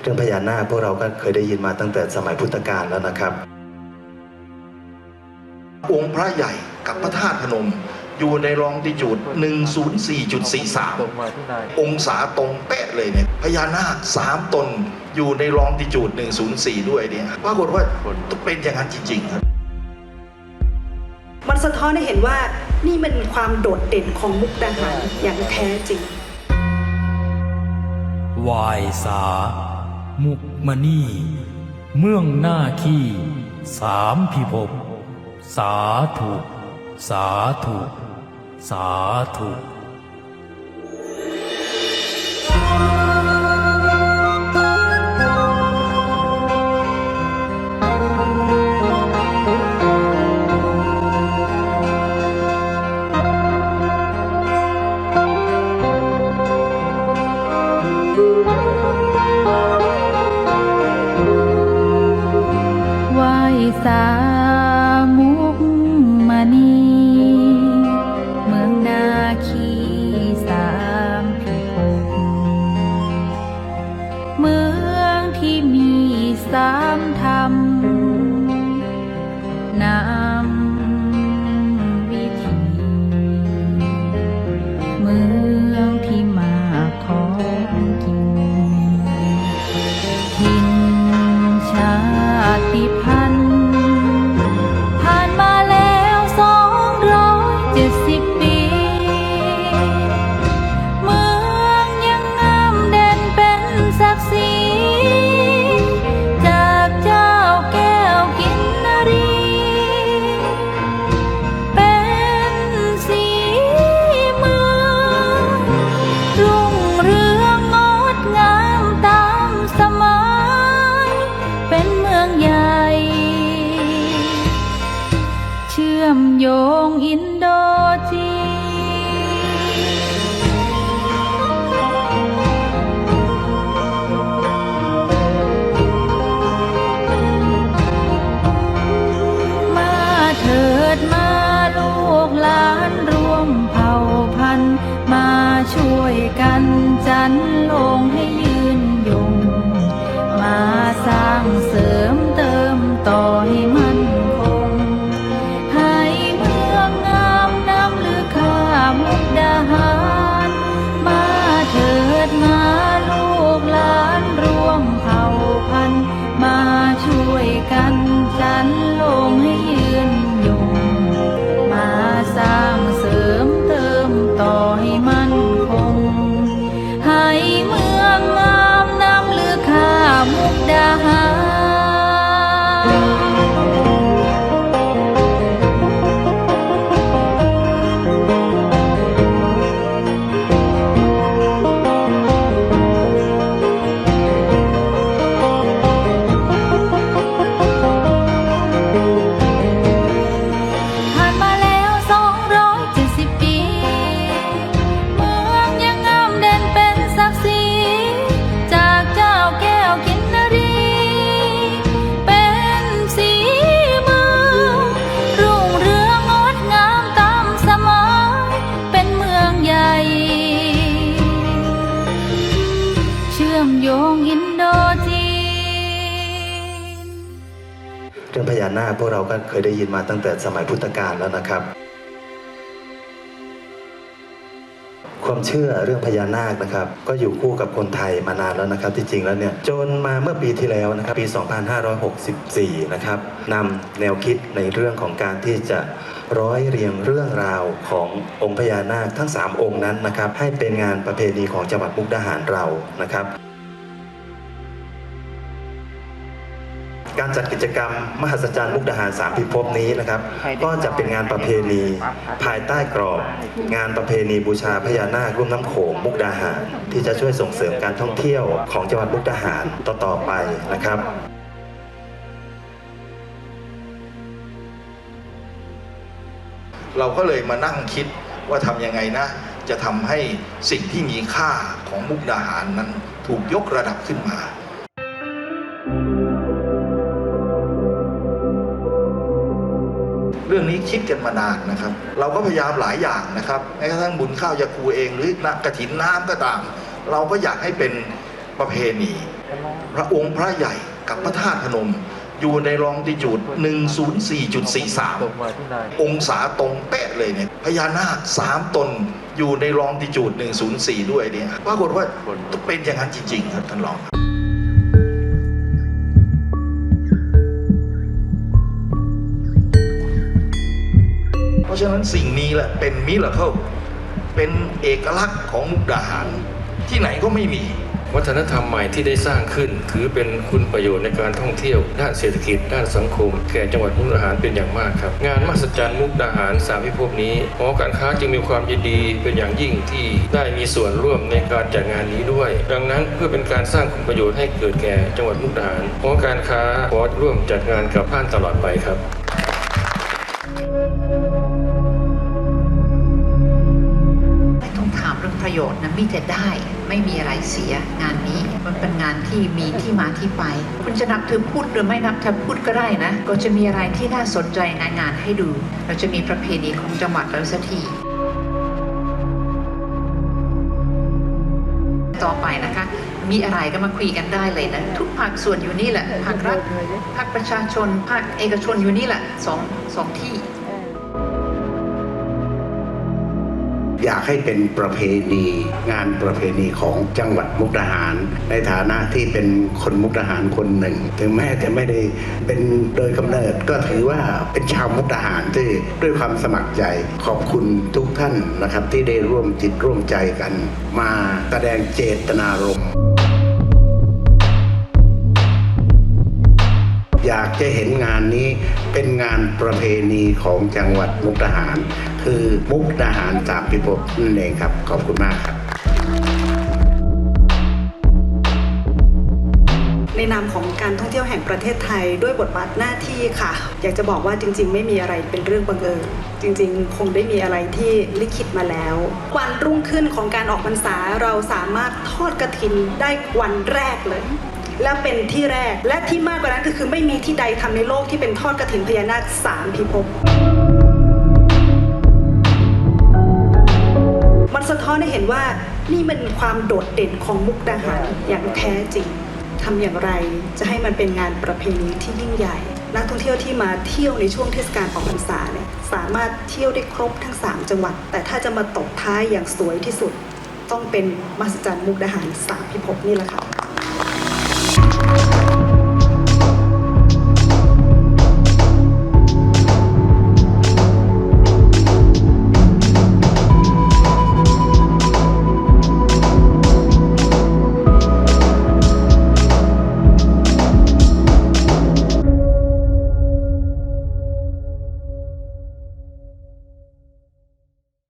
เรื่องพญานาคพวกเราก็เคยได้ยินมาตั้งแต่สมัยพุทธกาลแล้วนะครับ องค์พระใหญ่กับพระธาตุพนม อยู่ในลองติจูด 104.43 องศาตรงเป๊ะเลยเนี่ยพญานาคสามตนอยู่ในลองติจูด 104 ด้วยเนี่ยปรากฏว่าเป็นอย่างนั้นจริงๆครับมันสะท้อนให้เห็นว่านี่มันความโดดเด่นของมุกดาหารอย่างแท้จริงวายสา มุกมณีเมืองหน้าขี้สามพิภพสาธุ สาธุ สาธุ สามุกมณี เมืองนาคีสามพิภพเมืองที่มีสามธรรมนา โยงอินโดจีมาเถิดมาลูกหลานรวมเผ่าพันธุ์มาช่วยกันจันลงให้ กันจันลงให้ยื รื่องพญานาคพวกเราก็เคยได้ยินมาตั้งแต่สมัยพุทธกาลแล้วนะครับ ความเชื่อเรื่องพญานาคนะครับ ก็อยู่คู่กับคนไทยมานานแล้วนะครับ ที่จริงแล้วเนี่ยจนมาเมื่อปีที่แล้วนะครับปี 2564 นะครับนำแนวคิดในเรื่องของการที่จะร้อยเรียงเรื่องราวขององค์พญานาคทั้ง 3 องค์นั้นนะครับ ให้เป็นงานประเพณีของจังหวัดมุกดาหารเรานะครับ การจัดกิจกรรม มหัศจรรย์มุกดาหารสามพิภพนี้นะครับ ก็จะเป็นงานประเพณีภายใต้กรอบ งานประเพณีบูชาพญานาครุ่มน้ำโขงมุกดาหาร ที่จะช่วยส่งเสริมการท่องเที่ยวของจังหวัดมุกดาหารต่อๆไปนะครับเราก็เลยมานั่งคิดว่าทำยังไงนะ จะทำให้สิ่งที่มีค่าของมุกดาหารนั้นถูกยกระดับขึ้นมา เรื่องนี้คิดกันมานานนะครับ เราก็พยายามหลายอย่างนะครับแม้กระทั่งบุญข้าวยาคูเองหรือนักกระถินน้ำก็ตาม เราก็อยากให้เป็นประเพณี พระองค์พระใหญ่กับพระธาตุพนม อยู่ในลองติจูด 104.43 องศาตรงเป๊ะเลยเนี่ยพญานาคสามตนอยู่ในลองติจูด 104 ด้วยเนี่ยปรากฏว่าเป็นอย่างนั้นจริง ๆ ครับท่านรอง ราะฉะนั้นสิ่งนี้แหละเป็นมิราเคิลเป็นเอกลักษณ์ของมุกดาหาร ที่ไหนก็ไม่มี วัฒนธรรมใหม่ที่ได้สร้างขึ้น ถือเป็นคุณประโยชน์ในการท่องเที่ยว ด้านเศรษฐกิจ ด้านสังคม แก่จังหวัดมุกดาหารเป็นอย่างมากครับ งานมหัศจรรย์มุกดาหารสามพิภพนี้หอการค้าจึงมีความยินดีเป็นอย่างยิ่งที่ได้มีส่วนร่วมในการจัดงานนี้ด้วย ดังนั้นเพื่อเป็นการสร้างคุณประโยชน์ให้เกิดแก่จังหวัดมุกดาหารหอการค้าขอร่วมจัดงานกับท่านตลอดไปครับ โยชน์นะมีแต่ได้ไม่มีอะไรเสียงานนี้มันเป็นงานที่มีที่มาที่ไป คุณจะนับถือพูดหรือไม่นับถือพูดก็ได้นะ ก็จะมีอะไรที่น่าสนใจในงานให้ดู เราจะมีประเพณีของจังหวัดเราสักทีต่อไปนะคะ มีอะไรก็มาคุยกันได้เลยนะ ทุกภาคส่วนอยู่นี่แหละภาครัฐภาคประชาชนภาคเอกชนอยู่นี่แหละสองสองที่ อยากให้เป็นประเพณีงานประเพณีของจังหวัดมุกดาหาร ในฐานะที่เป็นคนมุกดาหารคนหนึ่ง ถึงแม้จะไม่ได้เป็นโดยกำเนิดก็ถือว่าเป็นชาวมุกดาหารที่ด้วยความสมัครใจขอบคุณทุกท่านนะครับที่ได้ร่วมจิตร่วมใจกัน มาแสดงเจตนารมณ์ อยากจะเห็นงานนี้เป็นงานประเพณีของจังหวัดมุกดาหาร คือมุกดาหารสามพิภพนั่นเองครับ ขอบคุณมากครับในนามของการท่องเที่ยวแห่งประเทศไทยด้วยบทบาทหน้าที่ค่ะ อยากจะบอกว่าจริง ๆ ไม่มีอะไรเป็นเรื่องบังเอิญจริง ๆ คงได้มีอะไรที่ลิขิตมาแล้ว วันรุ่งขึ้นของการออกพรรษาเราสามารถทอดกระถินได้วันแรกเลย และเป็นที่แรก และที่มากกว่านั้นก็คือไม่มีที่ใดทำในโลกที่เป็นทอดกระถินพญานาคสามพิภพมันสะท้อนให้เห็นว่านี่มันความโดดเด่นของมุกดาหารอย่างแท้จริงทำอย่างไรจะให้มันเป็นงานประเพณีที่ยิ่งใหญ่ นักท่องเที่ยวที่มาเที่ยวในช่วงเทศกาลออกพรรษาเนี่ยสามารถเที่ยวได้ครบทั้ง 3 จังหวัด แต่ถ้าจะมาตกท้ายอย่างสวยที่สุด ต้องเป็นมหัศจรรย์มุกดาหารสามพิภพนี่แหละค่ะ Thank you.